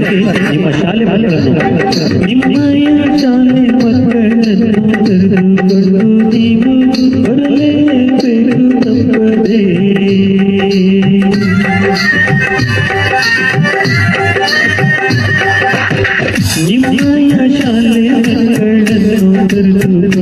ನಿಮ್ಮ ಶಾಲೆ ಮಕ್ಕಳನ್ನು ನಿಮ್ಮಯ ಶಾಲೆ ಮಕ್ಕಳನ್ನು ಕರೆದುಕೊಂಡು ನೀವು ಬರಲೇಬೇಕು ತಪ್ಪದೇ ನಿಮ್ಮಯ ಶಾಲೆ ಮಕ್ಕಳನ್ನು ಕರೆದುಕೊಂಡು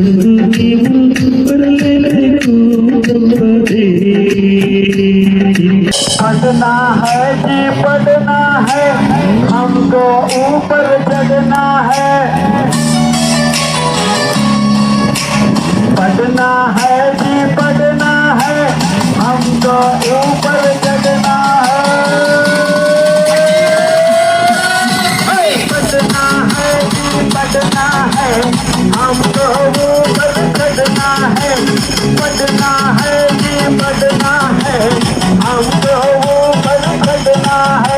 Allah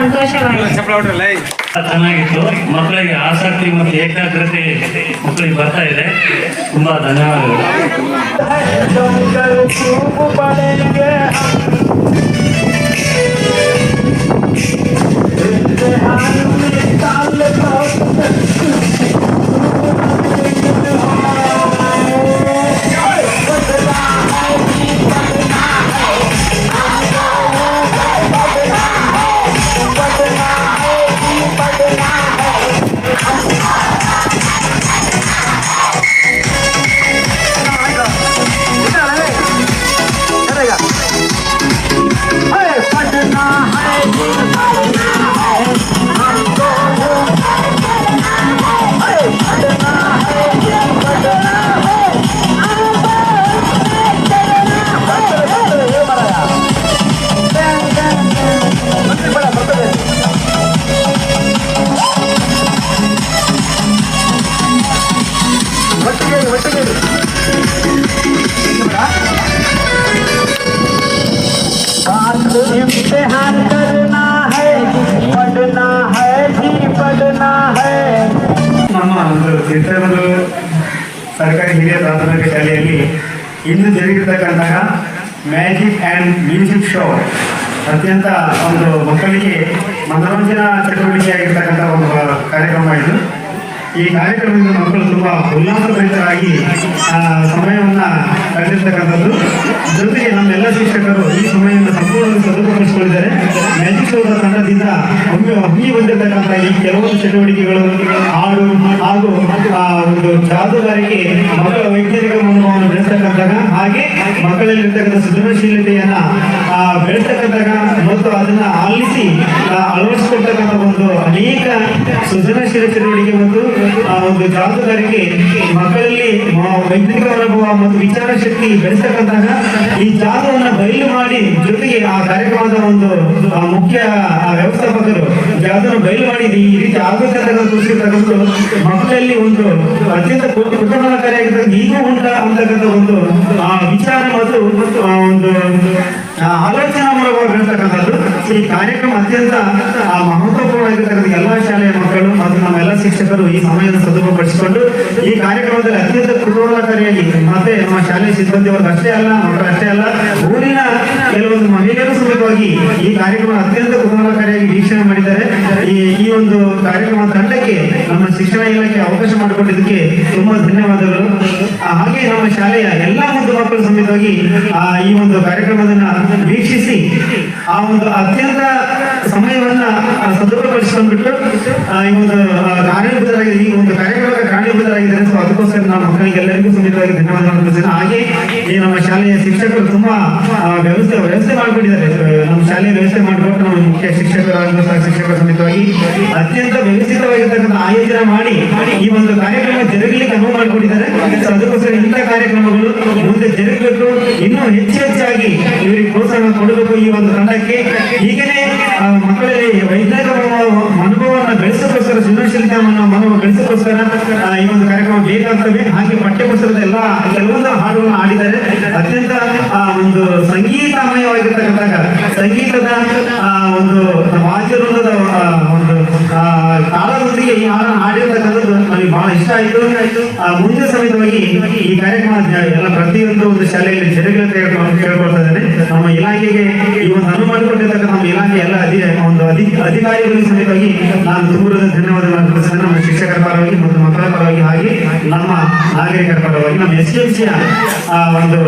ಸಂತೋಷವಾಯಿತು ಚೆನ್ನಾಗಿತ್ತು. ಮಕ್ಕಳಿಗೆ ಆಸಕ್ತಿ ಮತ್ತು ಏಕಾಗ್ರತೆ ಮಕ್ಕಳಿಗೆ ಬರ್ತಾ ಇದೆ. ತುಂಬಾ ಧನ್ಯವಾದಗಳು. ಒಂದು ಸರ್ಕಾರಿ ಹಿರಿಯ ಪ್ರಾಥಮಿಕ ಶಾಲೆಯಲ್ಲಿ ಇಂದು ಜರುಗಿರ್ತಕ್ಕಂತಹ ಮ್ಯಾಜಿಕ್ ಆ್ಯಂಡ್ ಮ್ಯೂಸಿಕ್ ಶೋ. ಅತ್ಯಂತ ಒಂದು ಮಕ್ಕಳಿಗೆ ಮನೋರಂಜನಾ ಚಟುವಟಿಕೆ ಆಗಿರ್ತಕ್ಕಂಥ ಒಂದು ಕಾರ್ಯಕ್ರಮ ಇದು. ಈ ಕಾರ್ಯಕ್ರಮದಿಂದ ಮಕ್ಕಳು ತುಂಬಾ ಉಲ್ಲಾಸಭರಿತರಾಗಿ ಸಮಯವನ್ನ ಕಳೆದಿರ್ತಕ್ಕಂಥದ್ದು ಜೊತೆಗೆ ನಮ್ಮೆಲ್ಲ ಶಿಕ್ಷಕರು ಈ ಸಮಯವನ್ನು ಸಂಪೂರ್ಣವಾಗಿ ಸದುಪಡಿಸಿಕೊಂಡಿದ್ದಾರೆ ಮ್ಯಾಜಿಕ್ ಶೋದ ತಂಡದಿಂದ ಒಮ್ಮೆ ಹಮ್ಮಿ ಬಂದಿರತಕ್ಕಂಥ ಈ ಕೆಲವೊಂದು ಚಟುವಟಿಕೆಗಳು ಹಾಡು ಹಾಗೂ ಆ ಒಂದು ಜಾದುಗಾರಿಕೆ ಮಕ್ಕಳ ವೈಜ್ಞಾನಿಕ ಮನೋಭಾವವನ್ನು ಬೆಳೆಸ್ತಕ್ಕಂಥಾಗ ಹಾಗೆ ಮಕ್ಕಳಲ್ಲಿರ್ತಕ್ಕಂಥ ಸೃಜನಶೀಲತೆಯನ್ನ ಆ, ಬೆಳೆಸ್ತಕ್ಕಂಥಾಗ ಮತ್ತು ಅದನ್ನ ಆಲಿಸಿ ಅಳವಡಿಸಿಕೊಳ್ತಕ್ಕಂಥ ಸೃಜನಶೀಲ ಚಟುವಟಿಕೆ ಮತ್ತು ಆ ಒಂದು ಜಾದೂಗಾರಿಕೆ ಮಕ್ಕಳಲ್ಲಿ ವೈಜ್ಞಾನಿಕ ಅನುಭವ ಮತ್ತು ವಿಚಾರ ಶಕ್ತಿ ಬೆಳೆಸ್ತಕ್ಕಂಥಾಗ ಈ ಜಾದವನ್ನ ಬಯಲು ಮಾಡಿ ಜೊತೆಗೆ ಆ ಕಾರ್ಯಕ್ರಮದ ಒಂದು ಮುಖ್ಯ ವ್ಯವಸ್ಥಾಪಕರು ಜಾದವನ್ನು ಬಯಲು ಮಾಡಿ ಈ ರೀತಿ ಆಗಬೇಕಂತ ತೋರಿಸಿರ್ತಕ್ಕಂಥ ಮಕ್ಕಳಲ್ಲಿ ಒಂದು ಅತ್ಯಂತ ಕುಟುಂಬಕಾರಿಯಾಗಿರ್ತಕ್ಕಂಥ ಈಗ ಉಂಟ ಅಂತಕ್ಕಂಥ ಒಂದು, ಆ ವಿಚಾರ ಮತ್ತು ಒಂದು ಆಲೋಚನಾ ಮೂಲಕ ಬೆಳೆಸ್ತಕ್ಕಂಥದ್ದು ಈ ಕಾರ್ಯಕ್ರಮ ಅತ್ಯಂತ ಆ ಮಹತ್ವಪೂರ್ಣವಾಗಿರ್ತಕ್ಕಂಥ ಎಲ್ಲಾ ಶಾಲೆಯ ಮಕ್ಕಳು ಮತ್ತು ಎಲ್ಲಾ ಶಿಕ್ಷಕರು ಈ ಸಮಯದ ಸದುಪಡಿಸಿಕೊಂಡು ಈ ಕಾರ್ಯಕ್ರಮದಲ್ಲಿ ಅತ್ಯಂತ ಕುತೂಹಲಕಾರಿಯಾಗಿ ಮತ್ತೆ ನಮ್ಮ ಶಾಲೆಯ ಸಿಬ್ಬಂದಿ ಅಷ್ಟೇ ಅಲ್ಲ, ಮಕ್ಕಳು ಅಷ್ಟೇ ಅಲ್ಲ, ಊರಿನ ಕೆಲವೊಂದು ಮಹಿಳೆಯರು ಸಮೇತವಾಗಿ ಈ ಕಾರ್ಯಕ್ರಮ ಅತ್ಯಂತ ಕುತೂಹಲಕಾರಿಯಾಗಿ ವೀಕ್ಷಣೆ ಮಾಡಿದ್ದಾರೆ. ಈ ಒಂದು ಕಾರ್ಯಕ್ರಮ ತಂಡಕ್ಕೆ ನಮ್ಮ ಶಿಕ್ಷಣ ಇಲಾಖೆ ಅವಕಾಶ ಮಾಡಿಕೊಟ್ಟಿದ್ದಕ್ಕೆ ತುಂಬಾ ಧನ್ಯವಾದಗಳು. ಹಾಗೆ ನಮ್ಮ ಶಾಲೆಯ ಎಲ್ಲಾ ಒಂದು ಮಕ್ಕಳ ಸಮೇತವಾಗಿ ಆ, ಈ ಒಂದು ಕಾರ್ಯಕ್ರಮದನ್ನ ವೀಕ್ಷಿಸಿ ಆ ಒಂದು ಅತ್ಯಂತ ಸಮಯವನ್ನ ಆ, ಸದುಪಯೋಗಪಡಿಸಿಕೊಂಡ್ಬಿಟ್ಟು ಈ ಒಂದು ಆ, ಕಾರಣೀಭೂತರಾಗಿ ಈ ಒಂದು ಕಾರ್ಯಕ್ರಮಕ್ಕೆ ಕಾರಣೀಭೂತರಾಗಿದ್ದಾರೆ ಸೊ ಅದಕ್ಕೋಸ್ಕರ ನಾವು ಮಕ್ಕಳಿಗೆ ಎಲ್ಲರಿಗೂ ಸಮೇತವಾಗಿ ಧನ್ಯವಾದಗಳನ್ನು ಹಾಗೆ ಈ ನಮ್ಮ ಶಾಲೆಯ ಶಿಕ್ಷಕರು ತುಂಬಾ ವ್ಯವಸ್ಥೆ ವ್ಯವಸ್ಥೆ ಮಾಡಿಕೊಂಡಿದ್ದಾರೆ ನಮ್ಮ ಶಾಲೆಯ ವ್ಯವಸ್ಥೆ ಮಾಡಿಕೊಟ್ಟು ನಮ್ಮ ಮುಖ್ಯ ಶಿಕ್ಷಕರಾದಂತಹ ಶಿಕ್ಷಕರ ಸಮೇತವಾಗಿ ಅತ್ಯಂತ ವ್ಯವಸ್ಥಿತವಾಗಿರ್ತಕ್ಕಂಥ ಆಯೋಜನೆ ಮಾಡಿ ಈ ಒಂದು ಕಾರ್ಯಕ್ರಮ ಜರುಗಲಿಕ್ಕೆ ಅನುವು ಮಾಡಿಕೊಂಡಿದ್ದಾರೆ ಅದಕ್ಕೋಸ್ಕರ ಇಂಥ ಕಾರ್ಯಕ್ರಮಗಳು ಮುಂದೆ ಜರುಗಬೇಕು. ಇನ್ನೂ ಹೆಚ್ಚು ಹೆಚ್ಚಾಗಿ ಇವರಿಗೆ ಪ್ರೋತ್ಸಾಹ ಕೊಡಬೇಕು ಈ ಒಂದು ತಂಡಕ್ಕೆ. ಹೀಗೇನೆ ಮಕ್ಕಳಲ್ಲಿ ವೈಜ್ಞಾನಿಕ ಮನೋಭಾವ- ಮನೋಭಾವವನ್ನು ಸೃಜನಶೀಲತೆಯನ್ನು ಸೃಜನಶೀಲತೆ ಮನೋ ಮನೋಭಾವ ಬೆಳೆಸೋಕ್ಕೋಸ್ಕರ ಆ, ಈ ಒಂದು ಕಾರ್ಯಕ್ರಮ ಬೇಕಾಗ್ತವೆ. ಹಾಗೆ ಪಠ್ಯಪುಸ್ತಕದ ಎಲ್ಲ ಕೆಲವೊಂದು ಹಾಡುಗಳನ್ನು ಹಾಡಿದ್ದಾರೆ. ಅತ್ಯಂತ ಆ, ಒಂದು ಸಂಗೀತಮಯವಾಗಿರ್ತಕ್ಕಂಥ ಸಂಗೀತದ ಒಂದು ಆ, ಒಂದು ತಾಳದೊಂದಿಗೆ ಈ ಹಾಡನ್ನು ಹಾಡಿರ್ತಕ್ಕಂಥದ್ದು ನಮಗೆ ಬಹಳ ಇಷ್ಟ ಆಯಿತು. ಮುಂದೆ ಸಮೇತವಾಗಿ ಈ ಕಾರ್ಯಕ್ರಮ ಎಲ್ಲ ಪ್ರತಿಯೊಂದು ಒಂದು ಶಾಲೆಯಲ್ಲಿ ಹೇಳ್ಕೊಂಡು ಕೇಳ್ಕೊಳ್ತಾ ಇದ್ದೇನೆ. ನಮ್ಮ ಇಲಾಖೆಗೆ ಈ ಒಂದು ಅನುವು ಮಾಡಿಕೊಂಡಿರ್ತಕ್ಕಂಥ ನಮ್ಮ ಇಲಾಖೆ ಎಲ್ಲ ಅಧಿ ಒಂದು ಅಧಿ ಅಧಿಕಾರಿಗಳಿಗೆ ಸಮೇತವಾಗಿ ನಾನು ತುಂಬುರದ ಧನ್ಯವಾದಗಳನ್ನು ತಿಳಿಸ್ತೇನೆ ನಮ್ಮ ಶಿಕ್ಷಕರ ಪರವಾಗಿ ಮತ್ತು ಮಕ್ಕಳ ಪರವಾಗಿ ಹಾಗೆ ನಮ್ಮ ನಾಗರಿಕರ ಪರವಾಗಿ, ನಮ್ಮ ಎಸ್ ಎಂ ಸಿಯ ಒಂದು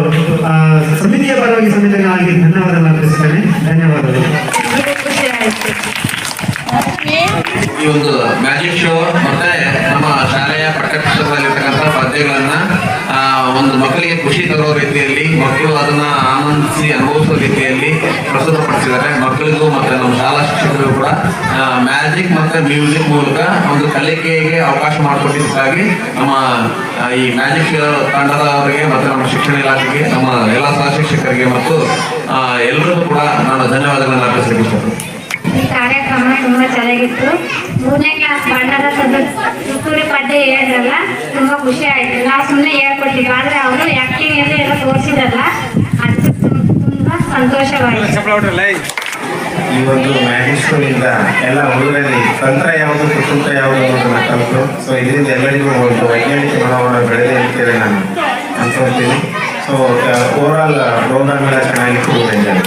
ಸಮಿತಿಯ ಪರವಾಗಿ ಸಮಿತಿಗಾಗಿ ಧನ್ಯವಾದಗಳನ್ನು ತಿಳಿಸ್ತೇನೆ. ಧನ್ಯವಾದಗಳು. ಈ ಒಂದು ಮ್ಯಾಜಿಕ್ ಶೋ ಮತ್ತೆ ನಮ್ಮ ಶಾಲೆಯ ಪಠ್ಯಪುಸ್ತಕದಲ್ಲಿರ್ತಕ್ಕಂಥ ಪದ್ಯಗಳನ್ನ ಒಂದು ಮಕ್ಕಳಿಗೆ ಖುಷಿ ತರೋ ರೀತಿಯಲ್ಲಿ, ಮಕ್ಕಳು ಅದನ್ನ ಆನಂದಿಸಿ ಅನುಭವಿಸೋ ರೀತಿಯಲ್ಲಿ ಪ್ರಸ್ತುತಪಡಿಸಿದ್ದಾರೆ. ಮಕ್ಕಳಿಗೂ ಮತ್ತೆ ನಮ್ಮ ಶಾಲಾ ಶಿಕ್ಷಕರಿಗೂ ಕೂಡ ಮ್ಯಾಜಿಕ್ ಮತ್ತೆ ಮ್ಯೂಸಿಕ್ ಮೂಲಕ ಒಂದು ಕಲಿಕೆಗೆ ಅವಕಾಶ ಮಾಡಿಕೊಟ್ಟಿದ್ದಕ್ಕಾಗಿ ನಮ್ಮ ಈ ಮ್ಯಾಜಿಕ್ ಶೋ ತಂಡದವರಿಗೆ ಮತ್ತೆ ನಮ್ಮ ಶಿಕ್ಷಣ ಇಲಾಖೆಗೆ, ನಮ್ಮ ಎಲ್ಲ ಸಹ ಶಿಕ್ಷಕರಿಗೆ ಮತ್ತು ಎಲ್ಲರಿಗೂ ಕೂಡ ನಾನು ಧನ್ಯವಾದಗಳನ್ನು ಅರ್ಪಿಸಲಿಕ್ಕೆ ಇಷ್ಟಪಡ್ತೀನಿ. ತುಂಬಾ ಚೆನ್ನಾಗಿತ್ತು. ಮೂರನೇ ಕ್ಲಾಸ್ ಬಣ್ಣದ ಸದಸ್ಯ ತುತ್ತೂರಿ ಪದ್ಯ ಹೇಳಿದ್ರಲ್ಲ ತುಂಬಾ ಖುಷಿ ಆಯ್ತು. ನಾವು ಸುಮ್ಮನೆ ಹೇಳ್ಕೊಟ್ಟಿದ್ವಿ ಆದ್ರೆ ಅವರು ಆಕ್ಟಿಂಗ್ ಎಲ್ಲ ಎಲ್ಲ ತೋರಿಸಿದಲ್ಲ ಅದು ತುಂಬಾ ಸಂತೋಷವಾಯಿತು. ಈ ಒಂದು ಮ್ಯಾಜಿಕ್ ಇಂದ ಎಲ್ಲ ಹುಡುಗರಲ್ಲಿ ತಂತ್ರ ಯಾವುದು ಕುತಂತ್ರ ಯಾವುದು ಅನ್ನೋದನ್ನ ಕಲಿತು. ಸೊ ಇದರಿಂದ ಎಲ್ಲರಿಗೂ ಒಂದು ವೈಜ್ಞಾನಿಕ ಮನೋಭಾವ ಬೆಳೆದೇ ಅಂತೇಳಿ ನಾನು ಅನ್ಕೊಳ್ತೀನಿ ಸೊ ಓವರ್ ಆಲ್ ಪ್ರೋಗ್ರಾಮ್ ಎಲ್ಲ ಚೆನ್ನಾಗಿತ್ತು ಎಂಜಾಯ್.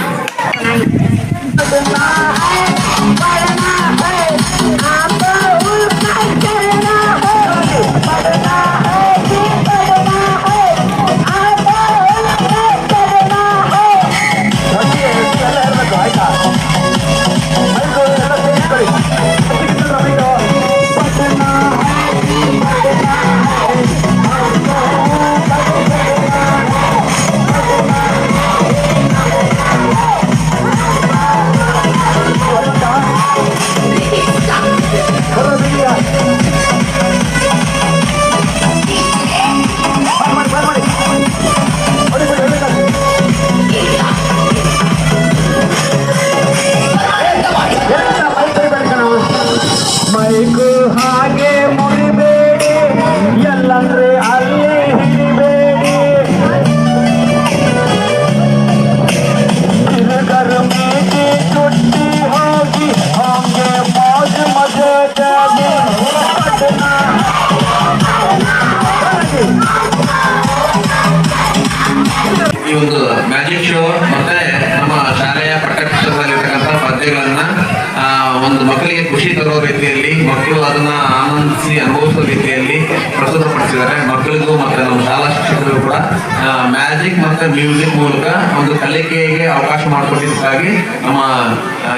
ಮ್ಯಾಜಿಕ್ ಮತ್ತೆ ಮ್ಯೂಸಿಕ್ ಮೂಲಕ ಒಂದು ಕಲಿಕೆಗೆ ಅವಕಾಶ ಮಾಡಿಕೊಟ್ಟಿದ್ದಕ್ಕಾಗಿ ನಮ್ಮ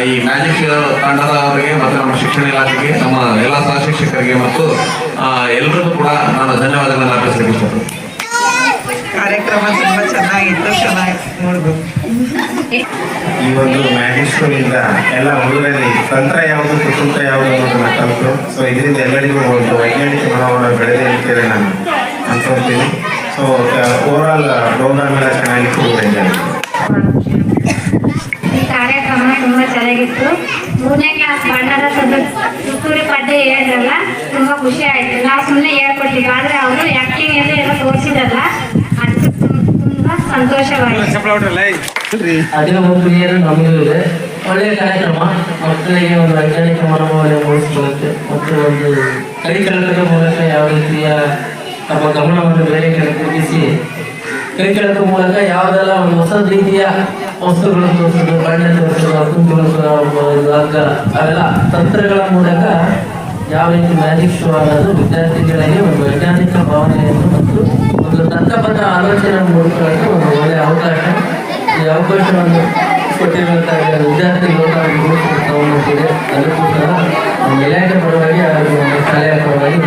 ಈ ಮ್ಯಾಜಿಕ್ ತಂಡದವರಿಗೆ ಮತ್ತು ನಮ್ಮ ಶಿಕ್ಷಣ ಇಲಾಖೆಗೆ ನಮ್ಮ ಎಲ್ಲ ಸಹ ಶಿಕ್ಷಕರಿಗೆ ಮತ್ತು ಎಲ್ಲರಿಗೂ ಕೂಡ ನಾನು ಧನ್ಯವಾದಗಳನ್ನು ಅರ್ಪಿಸಲಿಕ್ಕೆ ಇಷ್ಟಪಡ್ತೀನಿ. ಕಾರ್ಯಕ್ರಮ ತುಂಬಾ ಚೆನ್ನಾಗಿತ್ತು ಚೆನ್ನಾಗಿ ನೋಡ್ಬೋದು ಈ ಒಂದು ಮ್ಯಾಜಿಕ್ ಇಂದ ಎಲ್ಲ ಹುಡುಗರಲ್ಲಿ ತಂತ್ರ ಯಾವುದು ಕುತಂತ್ರ ಯಾವುದು ಅನ್ನೋದನ್ನ ಕಲಿತು. ಸೊ ಇದರಿಂದ ಎಲ್ಲರಿಗೂ ಒಂದು ವೈಜ್ಞಾನಿಕ ಮನೋಭಾವ ಬೆಳೆದೇ ಅಂತೇಳಿ ನಾನು ಸೊ ಓವರ್ ಆಲ್ ಪ್ರೋಗ್ರಾಮ್ ಎಲ್ಲ ಈ ಕಾರ್ಯಕ್ರಮ ತುಂಬಾ ಚೆನ್ನಾಗಿತ್ತು. ಮೂರನೇ ಕ್ಲಾಸ್ ಬಣ್ಣದ ಸದ ತುತ್ತೂರಿ ಪದ್ಯ ಹೇಳಿದ್ರಲ್ಲ ತುಂಬಾ ಖುಷಿ ಆಯ್ತು. ನಾವು ಸುಮ್ಮನೆ ಹೇಳ್ಕೊಟ್ಟಿದ್ವಿ ಆದ್ರೆ ಅವರು ಆಕ್ಟಿಂಗ್ ಎಲ್ಲ ಎಲ್ಲ ತೋರಿಸಿದಲ್ಲ ಅದು ತುಂಬಾ ಸಂತೋಷವಾಯಿತು. ಅದೇ ಪ್ರಿಯರು ನಮಗೂ ಇದೆ. ಒಳ್ಳೆಯ ಕಾರ್ಯಕ್ರಮ. ಮಕ್ಕಳಿಗೆ ಒಂದು ವೈಜ್ಞಾನಿಕ ಮನೋಭಾವನೆ ಮೂಡಿಸಿಕೊಳ್ಳುತ್ತೆ ಮತ್ತು ಒಂದು ಕಲಿಕಲ್ಪನೆ ಮೂಲಕ ಯಾವ ರೀತಿಯ ನಮ್ಮ ಗಮನವನ್ನು ಬೇರೆ ಕಡೆ ತಿರುಗಿಸಿ ಕೆಳಕ ಮೂಲಕ ಯಾವುದೆಲ್ಲ ಒಂದು ಹೊಸ ರೀತಿಯ ವಸ್ತುಗಳನ್ನು ತೋರಿಸೋದು ಬಣ್ಣ ತೋರಿಸೋದು ಹಗ್ಗ ಅವೆಲ್ಲ ತಂತ್ರಗಳ ಮೂಲಕ ಯಾವ ರೀತಿ ಮ್ಯಾಜಿಕ್ ಶೋ ಅನ್ನೋದು ವಿದ್ಯಾರ್ಥಿಗಳಿಗೆ ಒಂದು ವೈಜ್ಞಾನಿಕ ಭಾವನೆಯನ್ನು ಮತ್ತು ಒಂದು ದತ್ತಪದ ಆಲೋಚನೆ ಮೂಡಿಕೊಳ್ಳಲು ಒಂದು ಒಳ್ಳೆಯ ಅವಕಾಶ, ಈ ಅವಕಾಶವನ್ನು ಕೊಟ್ಟಿರುವಂತಹ ವಿದ್ಯಾರ್ಥಿಗಳು ನಾವು ತಗೊಂಡಿದೆ ಅದಕ್ಕೂ ನಮ್ಮ ಇಲಾಖೆ ಪರವಾಗಿ ಹಾಗೂ ಶಾಲೆಯ ಪರವಾಗಿ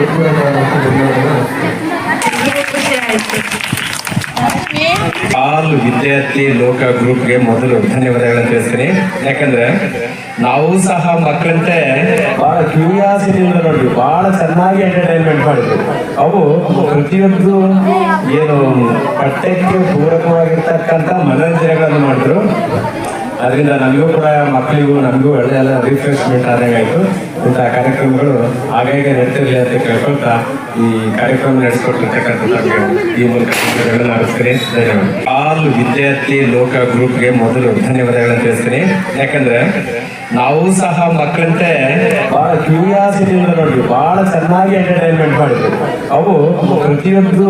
ಆಲ್ ವಿದ್ಯಾರ್ಥಿ ಲೋಕ ಗ್ರೂಪ್ಗೆ ಮೊದಲು ಧನ್ಯವಾದಗಳನ್ನು ತಿಳಿಸ್ತೀನಿ. ಯಾಕಂದ್ರೆ ನಾವು ಸಹ ಮಕ್ಕಳಂತೆ ಬಹಳ ಕ್ಯೂರಿಯಾಸಿಟಿಯಿಂದ ನೋಡಿದ್ವಿ ಬಹಳ ಚೆನ್ನಾಗಿ ಎಂಟರ್ಟೈನ್ಮೆಂಟ್ ಮಾಡಿದ್ರು. ಅವು ಪ್ರತಿಯೊಂದು ಏನು ಪಠ್ಯಕ್ಕೆ ಪೂರಕವಾಗಿರ್ತಕ್ಕಂಥ ಮನೋರಂಜನೆಗಳನ್ನು ಮಾಡಿದ್ರು. ಅದರಿಂದ ನಮಗೂ ಕೂಡ ಮಕ್ಕಳಿಗೂ ನಮಗೂ ಒಳ್ಳೆ ಎಲ್ಲ ರಿಫ್ರೆಶ್ಮೆಂಟ್ ಆದಂಗಾಯ್ತು ಇಂತಹ ಕಾರ್ಯಕ್ರಮಗಳು ಆಗಾಗ ನಡೀತಿರಲಿ ಅಂತ ಕೇಳ್ಕೊಳ್ತಾ ಈ ಕಾರ್ಯಕ್ರಮ ನಡೆಸ್ಕೊಟ್ಟಿರ್ತಕ್ಕಂಥ ಈ ಮೂಲಕ ಧನ್ಯವಾದ. ಆಲ್ ವಿದ್ಯಾರ್ಥಿ ಲೋಕ ಗ್ರೂಪ್ಗೆ ಮೊದಲು ಧನ್ಯವಾದಗಳನ್ನು ತಿಳಿಸ್ತೀನಿ. ಯಾಕಂದ್ರೆ ನಾವು ಸಹ ಮಕ್ಕಳಂತೆ ಬಹಳ ಕ್ಯೂರಿಯಾಸಿಟಿಯಿಂದ ನೋಡಿದ್ವಿ. ಬಹಳ ಚೆನ್ನಾಗಿ ಎಂಟರ್ಟೈನ್ಮೆಂಟ್ ಮಾಡಿದ್ವಿ. ಅವು ಪ್ರತಿಯೊಂದು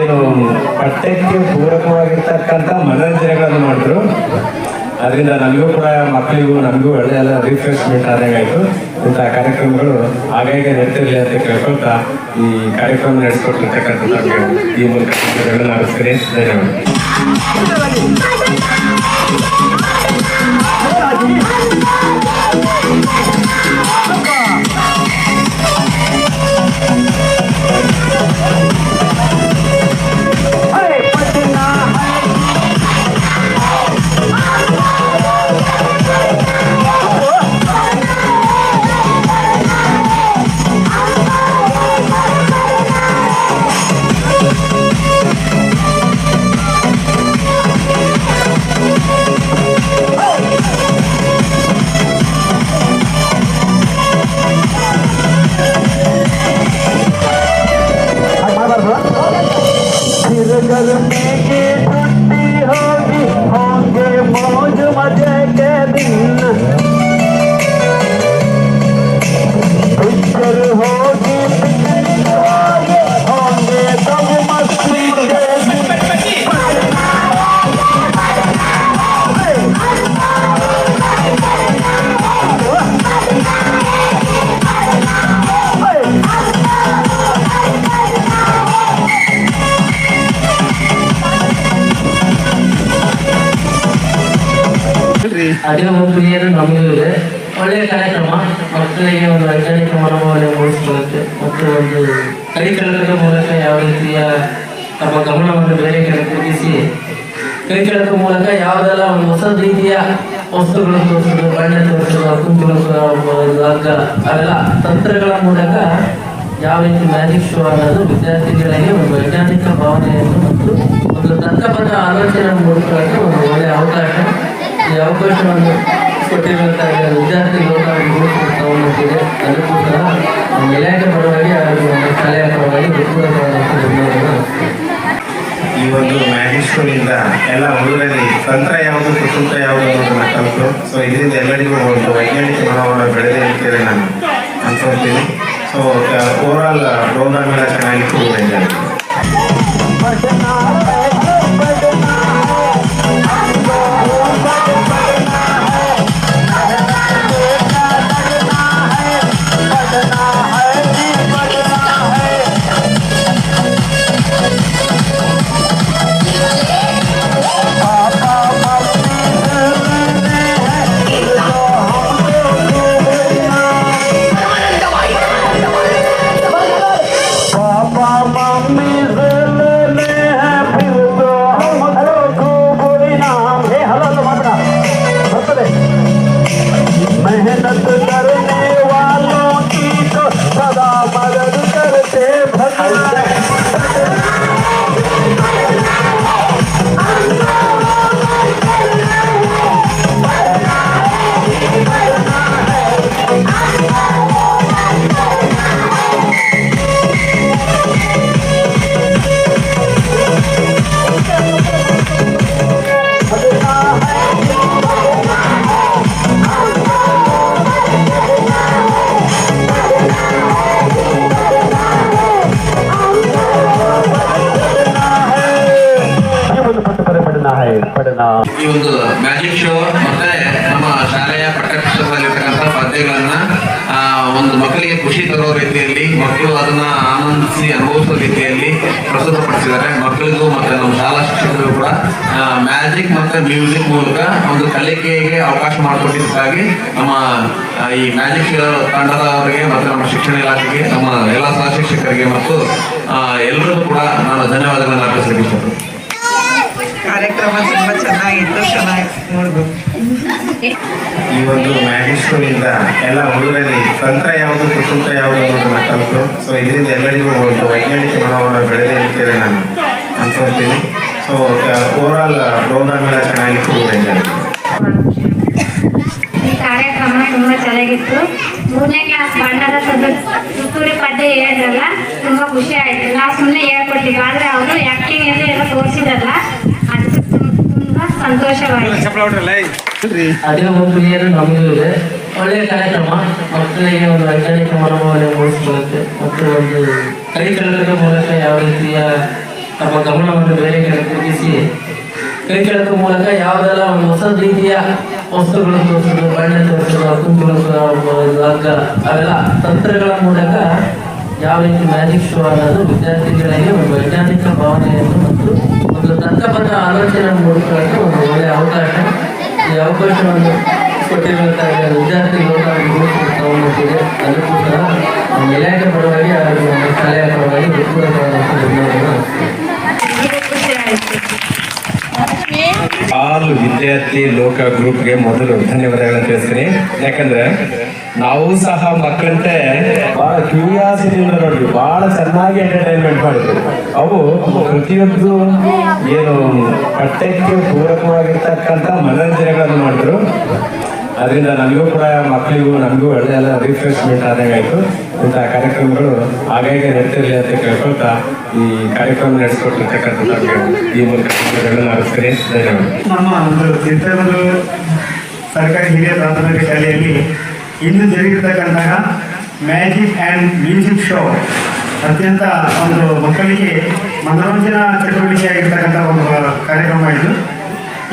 ಏನು ಪಠ್ಯಕ್ಕೆ ಪೂರಕವಾಗಿರ್ತಕ್ಕಂಥ ಮನೋರಂಜನೆಗಳನ್ನು ಮಾಡಿದ್ರು. ಅದರಿಂದ ನಮಗೂ ಕೂಡ ಮಕ್ಕಳಿಗೂ ನಮಗೂ ಒಳ್ಳೆಯ ರಿಫ್ರೆಶ್ಮೆಂಟ್ ಆದಂಗಾಯಿತು. ಇಂಥ ಕಾರ್ಯಕ್ರಮಗಳು ಆಗಾಗ ನಡೀತಿರಲಿ ಅಂತ ಕೇಳ್ಕೊಳ್ತಾ ಈ ಕಾರ್ಯಕ್ರಮ ನಡೆಸ್ಕೊಟ್ಟಿರ್ತಕ್ಕಂಥ ಈ ಮೂಲಕ ಅರ್ಪಿಸ್ತೀನಿ ಧನ್ಯವಾದ ಅದೇ ಏನು ನಮಗೂ ಇದೆ ಒಳ್ಳೆಯ ಕಾರ್ಯಕ್ರಮ ಮಕ್ಕಳಿಗೆ ಒಂದು ವೈಜ್ಞಾನಿಕ ಮನೋಭಾವನೆ ಮೂಡಿಸ್ಕೊಳ್ಳುತ್ತೆ ಮತ್ತು ಒಂದು ಕೈಕೆಳಕದ ಮೂಲಕ ಯಾವ ರೀತಿಯ ತಮ್ಮ ಗಮನವನ್ನು ಬೇರೆ ಕಡೆ ತಿರುಗಿಸಿ ಕೈಕೆಳಕ ಮೂಲಕ ಯಾವುದೆಲ್ಲ ಒಂದು ಹೊಸ ರೀತಿಯ ವಸ್ತುಗಳನ್ನು ತೋರಿಸೋದು ಬಣ್ಣ ತೋರಿಸೋದು ಕುಂಕುಮ ಹಗ್ಗ ಅವೆಲ್ಲ ತಂತ್ರಗಳ ಮೂಲಕ ಯಾವ ರೀತಿ ಮ್ಯಾಜಿಕ್ ಶೋ ಅನ್ನೋದು ವಿದ್ಯಾರ್ಥಿಗಳಿಗೆ ಒಂದು ವೈಜ್ಞಾನಿಕ ಭಾವನೆಯನ್ನು ಮತ್ತು ಒಂದು ತರ್ಕಬದ್ಧ ಆಲೋಚನೆ ಮೂಡಿಕೊಳ್ಳಲು ಒಂದು ಒಳ್ಳೆಯ ಅವಕಾಶ ಅವಕಾಶವನ್ನು ಕೊಟ್ಟಿರುವಂತಹ ವಿದ್ಯಾರ್ಥಿಗಳು ನಾವು ಸಹ ಇಲಾಖೆ ಪರವಾಗಿ ಹಾಗೂ ಕಲೆಯ ಶಾಲೆಯ ಪರವಾಗಿ ಈ ಒಂದು ಮ್ಯಾಜಿಕ್ ಸ್ಕೂಲಿಂದ ಎಲ್ಲ ಹುಡುಗರಲ್ಲಿ ತಂತ್ರ ಯಾವುದು ಕುತಂತ್ರ ಯಾವುದು ಅನ್ನೋದನ್ನ ಕಲಿತು. ಸೊ ಇದರಿಂದ ಎಲ್ಲರಿಗೂ ಒಂದು ವೈಜ್ಞಾನಿಕ ಮನೋಭಾವ ಬೆಳೆದೇ ಅಂತೇಳಿ ನಾನು ಅನ್ಕೊಂತೀನಿ. ಸೊ ಓವರ್ ಆಲ್ ಪ್ರೋಗ್ರಾಮ್ ಎಲ್ಲ ಚೆನ್ನಾಗಿತ್ತು ಖುಷಿ ತರೋ ರೀತಿಯಲ್ಲಿ ಮಕ್ಕಳು ಅದನ್ನ ಆನಂದಿಸಿ ಅನುಭವಿಸುವ ರೀತಿಯಲ್ಲಿ ಪ್ರಸ್ತುತಪಡಿಸಿದ್ದಾರೆ. ಮಕ್ಕಳಿಗೂ ಮತ್ತೆ ನಮ್ಮ ಶಾಲಾ ಶಿಕ್ಷಕರಿಗೂ ಕೂಡ ಮ್ಯಾಜಿಕ್ ಮತ್ತೆ ಮ್ಯೂಸಿಕ್ ಮೂಲಕ ಒಂದು ಕಲಿಕೆಗೆ ಅವಕಾಶ ಮಾಡಿಕೊಟ್ಟಿದ್ದಕ್ಕಾಗಿ ನಮ್ಮ ಈ ಮ್ಯಾಜಿಕ್ ತಂಡದವರಿಗೆ ಮತ್ತು ನಮ್ಮ ಶಿಕ್ಷಣ ಇಲಾಖೆಗೆ, ನಮ್ಮ ಎಲ್ಲ ಸಹ ಶಿಕ್ಷಕರಿಗೆ ಮತ್ತು ಎಲ್ಲರಿಗೂ ಕೂಡ ನಾನು ಧನ್ಯವಾದಗಳನ್ನು ಅರ್ಪಿಸಲಿಕ್ಕೆ ಇಷ್ಟಪಡ್ತೀನಿ. ಕಾರ್ಯಕ್ರಮ ತುಂಬಾ ಚೆನ್ನಾಗಿತ್ತು ಚೆನ್ನಾಗಿ ನೋಡ್ಬೋದು ಈ ಒಂದು ಮ್ಯಾಜಿಕ್ ಇಂದ ಎಲ್ಲ ಹುಡುಗರಲ್ಲಿ ತಂತ್ರ ಯಾವುದು ಕುತಂತ್ರ ಯಾವುದು ಅನ್ನೋದನ್ನ ಕಲಿತು. ಸೊ ಇದರಿಂದ ಎಲ್ಲರಿಗೂ ಒಂದು ವೈಜ್ಞಾನಿಕ ಮನೋಭಾವ ಬೆಳೆದೇ ನಾನು ಅನ್ಕೊಂತೀನಿ. ಸೊ ಓವರ್ ಆಲ್ ಪ್ರೋಗ್ರಾಮ್ ಎಲ್ಲ ಚೆನ್ನಾಗಿ ಈ ಕಾರ್ಯಕ್ರಮ ತುಂಬಾ ಚೆನ್ನಾಗಿತ್ತು. ಮೂರನೇ ಕ್ಲಾಸ್ ಬಣ್ಣದ ಸದಸ್ಯ ತುತ್ತೂರಿ ಪದ್ಯ ಹೇಳಿದ್ರಲ್ಲ ತುಂಬಾ ಖುಷಿ ಆಯ್ತು. ನಾವು ಸುಮ್ಮನೆ ಹೇಳ್ಕೊಟ್ಟಿದ್ವಿ ಆದ್ರೆ ಅವರು ಆಕ್ಟಿಂಗ್ ಎಲ್ಲ ಎಲ್ಲ ತೋರಿಸಿದ್ರಲ್ಲ ತುಂಬಾ ಸಂತೋಷವಾಯಿತು. ಅದೇ ಒಂದು ಏನು ನಮಗೂ ಇದೆ. ಒಳ್ಳೆಯ ಕಾರ್ಯಕ್ರಮ. ಮಕ್ಕಳಿಗೆ ಒಂದು ವೈಜ್ಞಾನಿಕ ಮನೋಭಾವನೆ ಮೂಡಿಸಿಕೊಳ್ಳುತ್ತೆ ಮತ್ತು ಒಂದು ಮೂಲಕ ಯಾವ ರೀತಿಯ ತಮ್ಮ ಗಮನವನ್ನು ಬೇರೆ ಕಡೆ ತಿರುಗಿಸಿ ಮೂಲಕ ಯಾವುದೆಲ್ಲ ಒಂದು ಹೊಸ ರೀತಿಯ ವಸ್ತುಗಳು ತೋರಿಸೋದು ಬಣ್ಣ ತೋರಿಸೋದು ಹಗ್ಗ ಅವೆಲ್ಲ ತಂತ್ರಗಳ ಮೂಲಕ ಯಾವ ರೀತಿ ಮ್ಯಾಜಿಕ್ ಶೋ ಅನ್ನೋದು ವಿದ್ಯಾರ್ಥಿಗಳಿಗೆ ಒಂದು ವೈಜ್ಞಾನಿಕ ಭಾವನೆಯನ್ನು ಮತ್ತು ಒಂದು ತರ್ಕಬದ್ಧ ಆಲೋಚನೆ ಮೂಡಿಕೊಳ್ಳೋಕೆ ಒಂದು ಒಳ್ಳೆಯ ಅವಕಾಶ ಈ ಅವಕಾಶವನ್ನು ಕೊಟ್ಟಿರುವಂತಹ ವಿದ್ಯಾರ್ಥಿಗಳು ಲೋಕ ಗ್ರೂಪ್ ಇದೆ ಇಲಾಖೆ ಪರವಾಗಿ ಹಾಗೂ ಶಾಲೆಯ ಪರವಾಗಿ ಆಲ್ ವಿದ್ಯಾರ್ಥಿ ಲೋಕ ಗ್ರೂಪ್ಗೆ ಮೊದಲು ಧನ್ಯವಾದಗಳನ್ನು ತಿಳಿಸ್ತೀನಿ. ಯಾಕಂದ್ರೆ ನಾವು ಸಹ ಮಕ್ಕಳಂತೆ ಬಹಳ ಕ್ಯೂರಿಯಾಸಿಟಿ ನೋಡಿದ್ವಿ ಬಹಳ ಚೆನ್ನಾಗಿ ಎಂಟರ್ಟೈನ್ಮೆಂಟ್ ಮಾಡಿದ್ರು. ಅವು ಪ್ರತಿಯೊಂದು ಏನು ಪಠ್ಯಕ್ಕೆ ಪೂರಕವಾಗಿರ್ತಕ್ಕಂಥ ಮನೋರಂಜನೆಗಳನ್ನು ಮಾಡಿದ್ರು. ಅದರಿಂದ ನನಗೂ ಕೂಡ ಮಕ್ಕಳಿಗೂ ಒಳ್ಳೆ ಎಲ್ಲ ರಿಫ್ರೆಶ್ಮೆಂಟ್ ಆದಂಗೆ ಆಯಿತು. ಇಂತಹ ಕಾರ್ಯಕ್ರಮಗಳು ಆಗಾಗ ನಡೀತಿರಲಿ ಅಂತ ಕೇಳ್ಕೊಳ್ತಾ ಈ ಕಾರ್ಯಕ್ರಮ ನಡೆಸ್ಕೊಟ್ಟಿರ್ತಕ್ಕಂಥ ಈ ಮೂಲಕ ಅರ್ಪಿಸ್ತೀನಿ ಧನ್ಯವಾದ ನಮ್ಮ ಒಂದು ಸರ್ಕಾರಿ ಹಿರಿಯ ಪ್ರಾಥಮಿಕ ಶಾಲೆಯಲ್ಲಿ ಇಂದು ಜರುಗಿರ್ತಕ್ಕಂತಹ ಮ್ಯಾಜಿಕ್ ಆ್ಯಂಡ್ ಮ್ಯೂಸಿಕ್ ಶೋ, ಅತ್ಯಂತ ಒಂದು ಮಕ್ಕಳಿಗೆ ಮನೋರಂಜನಾ ಚಟುವಟಿಕೆಯಾಗಿರ್ತಕ್ಕಂಥ ಒಂದು ಕಾರ್ಯಕ್ರಮ ಇದು.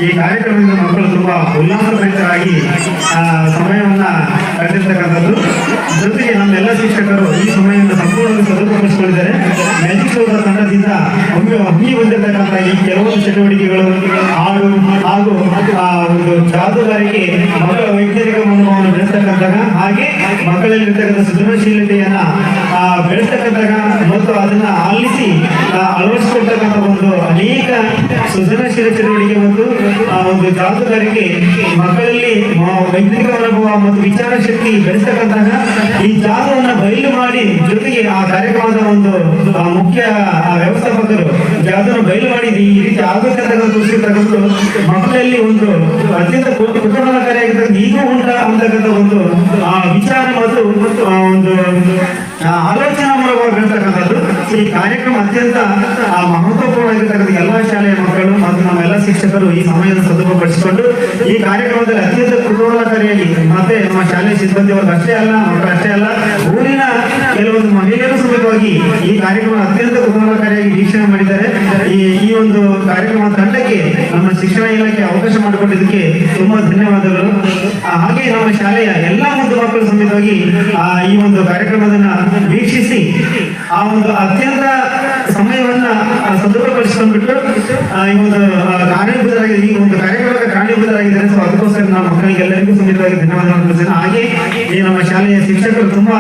ಈ ಕಾರ್ಯಕ್ರಮದಿಂದ ಮಕ್ಕಳು ತುಂಬ ಉಲ್ಲಾಸಭರಿತರಾಗಿ ಸಮಯವನ್ನು ಕಳೆದಿರ್ತಕ್ಕಂಥದ್ದು. ಜೊತೆಗೆ ನಮ್ಮೆಲ್ಲ ಶಿಕ್ಷಕರು ಈ ಸಮಯವನ್ನು ಸಂಪೂರ್ಣವಾಗಿ ಸದುಪಯೋಗಿಸಿಕೊಂಡಿದ್ದಾರೆ ಮ್ಯಾಜಿಕ್ ಶೋದ ತಂಡದಿಂದ ಒಮ್ಮೆ ಹಮ್ಮಿ ಬಂದಿರತಕ್ಕಂಥ ಈ ಕೆಲವೊಂದು ಚಟುವಟಿಕೆಗಳು, ಹಾಡು ಹಾಗೂ ಒಂದು ಜಾದುಗಾರಿಕೆ ಮಕ್ಕಳ ವೈಜ್ಞಾನಿಕ ಬೆಳೆಸ್ತಕ್ಕಂತಹ ಹಾಗೆ ಮಕ್ಕಳಲ್ಲಿರ್ತಕ್ಕಂಥ ಸೃಜನಶೀಲತೆಯನ್ನ ಆ, ಬೆಳೆಸ್ತಕ್ಕಂತಹ ಮತ್ತು ಅದನ್ನ ಆಲಿಸಿ ಅಳವಡಿಸಿಕೊಳ್ತಕ್ಕಂಥ ಒಂದು ಅನೇಕ ಸೃಜನಶೀಲ ಚಟುವಟಿಕೆ ಆ, ಒಂದು ಜಾದೂಗಾರಿಕೆ ಮಕ್ಕಳಲ್ಲಿ ವೈಜ್ಞಾನಿಕ ಅನುಭವ ಮತ್ತು ವಿಚಾರ ಶಕ್ತಿ ಬೆಳೆಸ್ತಕ್ಕಂತಹ ಈ ಜಾದವನ್ನು ಬಯಲು ಮಾಡಿ ಜೊತೆಗೆ ಆ ಕಾರ್ಯಕ್ರಮದ ಒಂದು ಮುಖ್ಯ ವ್ಯವಸ್ಥಾಪಕರು ಜಾತನ ಬಯಲು ಮಾಡಿ ಈ ರೀತಿ ತೋರಿಸಿರ್ತಕ್ಕಂಥ ಮಕ್ಕಳಲ್ಲಿ ಒಂದು ಅತ್ಯಂತ ಕು- ಕುತೂಹಲಕಾರಿಯಾಗಿರ್ತಕ್ಕಂಥ ಈಗ ಉಂಟ ಅಂತಕ್ಕಂಥ ಒಂದು ವಿಚಾರ ಮತ್ತು ಒಂದು ಆ, ಆಲೋಚನಾ ಮೂಲಕ ಈ ಕಾರ್ಯಕ್ರಮ ಅತ್ಯಂತ ಮಹತ್ವಪೂರ್ಣವಾಗಿರ್ತಕ್ಕಂಥ ಎಲ್ಲ ಶಾಲೆಯ ಮಕ್ಕಳು ಮತ್ತು ನಮ್ಮೆಲ್ಲ ಶಿಕ್ಷಕರು ಈ ಸಮಯದ ಸದುಪಡಿಸಿಕೊಂಡು ಈ ಕಾರ್ಯಕ್ರಮದಲ್ಲಿ ಅತ್ಯಂತ ಕುತೂಹಲಕಾರಿಯಾಗಿ ಮತ್ತೆ ನಮ್ಮ ಶಾಲೆ ಸಿಬ್ಬಂದಿ ಅಷ್ಟೇ ಅಲ್ಲ ಮಕ್ಕಳು ಅಷ್ಟೇ ಅಲ್ಲ ಊರಿನ ಕೆಲವೊಂದು ಮಹಿಳೆಯರು ಸಮೇತವಾಗಿ ಈ ಕಾರ್ಯಕ್ರಮ ಅತ್ಯಂತ ಕುತೂಹಲಕಾರಿಯಾಗಿ ವೀಕ್ಷಣೆ ಮಾಡಿದ್ದಾರೆ. ಈ ಈ ಒಂದು ಕಾರ್ಯಕ್ರಮ ತಂಡಕ್ಕೆ ನಮ್ಮ ಶಿಕ್ಷಣ ಇಲಾಖೆ ಅವಕಾಶ ಮಾಡಿಕೊಟ್ಟಿದ್ದಕ್ಕೆ ತುಂಬಾ ಧನ್ಯವಾದಗಳು. ಹಾಗೆ ನಮ್ಮ ಶಾಲೆಯ ಎಲ್ಲಾ ಒಂದು ಮಕ್ಕಳ ಸಮೇತವಾಗಿ ಆ, ಈ ಒಂದು ಕಾರ್ಯಕ್ರಮದನ್ನ ವೀಕ್ಷಿಸಿ ಆ ಒಂದು ಅತ್ಯಂತ ಸಮಯವನ್ನ ಆ, ಈ ಒಂದು ಕಾರ್ಯಭೂತರಾಗಿದೆ ಈ ಒಂದು ಕಾರ್ಯಕ್ರಮಕ್ಕೆ ಕಾರಣೀಭೂತರಾಗಿದ್ದಾರೆ. ಸೊ ಅದಕ್ಕೋಸ್ಕರ ನಾವು ಮಕ್ಕಳಿಗೆ ಎಲ್ಲರಿಗೂ ಸಮೇತವಾಗಿ ಧನ್ಯವಾದಗಳನ್ನು ಹಾಗೆ ಈ ನಮ್ಮ ಶಾಲೆಯ ಶಿಕ್ಷಕರು ತುಂಬಾ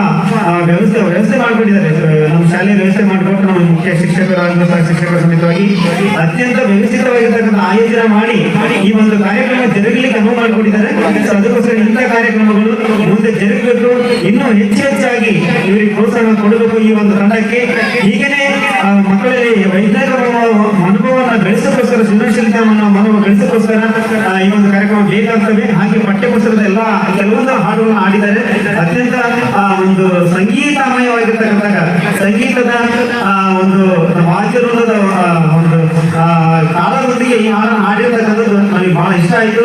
ವ್ಯವಸ್ಥೆ ವ್ಯವಸ್ಥೆ ಮಾಡಿಕೊಂಡಿದ್ದಾರೆ ನಮ್ಮ ಶಾಲೆಯ ವ್ಯವಸ್ಥೆ ನಮ್ಮ ಮುಖ್ಯ ಶಿಕ್ಷಕರು ಶಿಕ್ಷಕರ ಸಮೇತವಾಗಿ ಅತ್ಯಂತ ವ್ಯವಸ್ಥಿತವಾಗಿರ್ತಕ್ಕಂಥ ಆಯೋಜನೆ ಮಾಡಿ ಈ ಒಂದು ಕಾರ್ಯಕ್ರಮ ಜರುಗಲಿಕ್ಕೆ ಅನುವು ಮಾಡಿಕೊಟ್ಟಿದ್ದಾರೆ. ಅದಕ್ಕೋಸ್ಕರ ಇಂಥ ಕಾರ್ಯಕ್ರಮಗಳು ಮುಂದೆ ಜರುಗಬೇಕು. ಇನ್ನೂ ಹೆಚ್ಚು ಹೆಚ್ಚಾಗಿ ಇವರಿಗೆ ಪ್ರೋತ್ಸಾಹ ಕೊಡಬೇಕು ಈ ಒಂದು ತಂಡಕ್ಕೆ. ಹೀಗೇನೆ ಮಕ್ಕಳಲ್ಲಿ ವೈಜ್ಞಾನಿಕ ಮನೋಭಾವ- ಮನೋಭಾವವನ್ನು ಸೃಜನಶೀಲತೆಯನ್ನು ಮನವ ಮನೋ ಮನೋಭಾವ ಈ ಒಂದು ಕಾರ್ಯಕ್ರಮ ಬೇಕಾಗ್ತವೆ. ಹಾಗೆ ಪಠ್ಯಪುಸ್ತಕದ ಎಲ್ಲ ಕೆಲವೊಂದು ಹಾಡುಗಳನ್ನು ಆಡಿದ್ದಾರೆ ಅತ್ಯಂತ ಒಂದು ಸಂಗೀತಮಯವಾಗಿರ್ತಕ್ಕಂಥ ಸಂಗೀತದ ಒಂದು ವಾದ್ಯವೃಂದದ ಆ, ಒಂದು ಕಾಲದೊಂದಿಗೆ ಈ ಹಾಡನ್ನು ಹಾಡಿರ್ತಕ್ಕಂಥದ್ದು ನನಗೆ ಬಹಳ ಇಷ್ಟ ಆಯಿತು.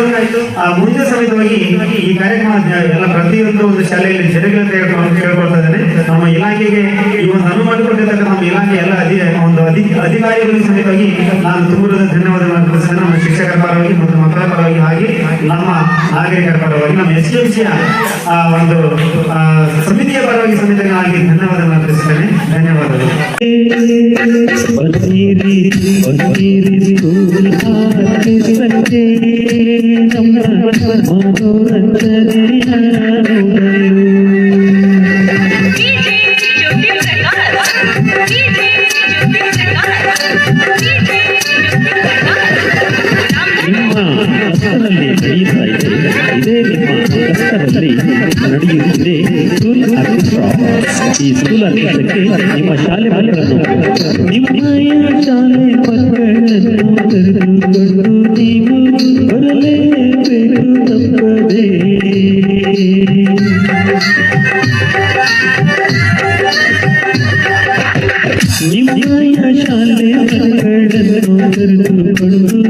ಆ, ಮುಂದೆ ಸಮೇತವಾಗಿ ಈ ಕಾರ್ಯಕ್ರಮ ಎಲ್ಲ ಪ್ರತಿಯೊಂದು ಒಂದು ಶಾಲೆಯಲ್ಲಿ ಜರುಗಲಿ ಅಂತ ಹೇಳ್ಕೊಂಡು ಕೇಳ್ಕೊಳ್ತಾ ಇದ್ದೇನೆ. ನಮ್ಮ ಇಲಾಖೆಗೆ ಈ ಒಂದು ಅನುಮತಿ ನಮ್ಮ ಇಲಾಖೆ ಎಲ್ಲ ಅಧಿ ಒಂದು ಅಧಿ ಅಧಿಕಾರಿಗಳಿಗೆ ಸಹಿತವಾಗಿ ನಾನು ತುಂಬ ಧನ್ಯವಾದಗಳನ್ನು ಕಳಿಸ್ತೇನೆ ನಮ್ಮ ಶಿಕ್ಷಕರ ಪರವಾಗಿ ಮತ್ತು ಮಕ್ಕಳ ಪರವಾಗಿ ಹಾಗೆ ನಮ್ಮ ನಾಗರಿಕರ ಪರವಾಗಿ ನಮ್ಮ ಎಸ್ ಎಂ ಸಿಯ ಒಂದು ಸಮಿತಿಯ ಪರವಾಗಿ ಹಾಗೆ ಧನ್ಯವಾದಗಳನ್ನು ಅರ್ಪಿಸ್ತೇನೆ ಧನ್ಯವಾದಗಳು ಹಸ್ತದಲ್ಲಿ ನಡೆಯುತ್ತಾ ಇದೆ ಇದೇ ನಿಮ್ಮ ಹಸ್ತದಲ್ಲಿ ನಡೆಯುತ್ತಿದೆ ಸ್ಕೂಲ್ ಆರ್ಕೆಸ್ಟ್ರಾ ಈ ಸ್ಕೂಲ್ ಆರ್ಕೆಸ್ಟ್ರಾಕ್ಕೆ ನಿಮ್ಮ ಶಾಲೆ ಮಕ್ಕಳನ್ನು ನಿಮ್ಮಯ ಶಾಲೆ ಮಕ್ಕಳನ್ನು ಕರೆದುಕೊಂಡು ನೀವು ಬರಲೇಬೇಕು ತಪ್ಪದೇ ನಿಮ್ಮಯ ಶಾಲೆ ಮಕ್ಕಳನ್ನು ಕರೆದುಕೊಂಡು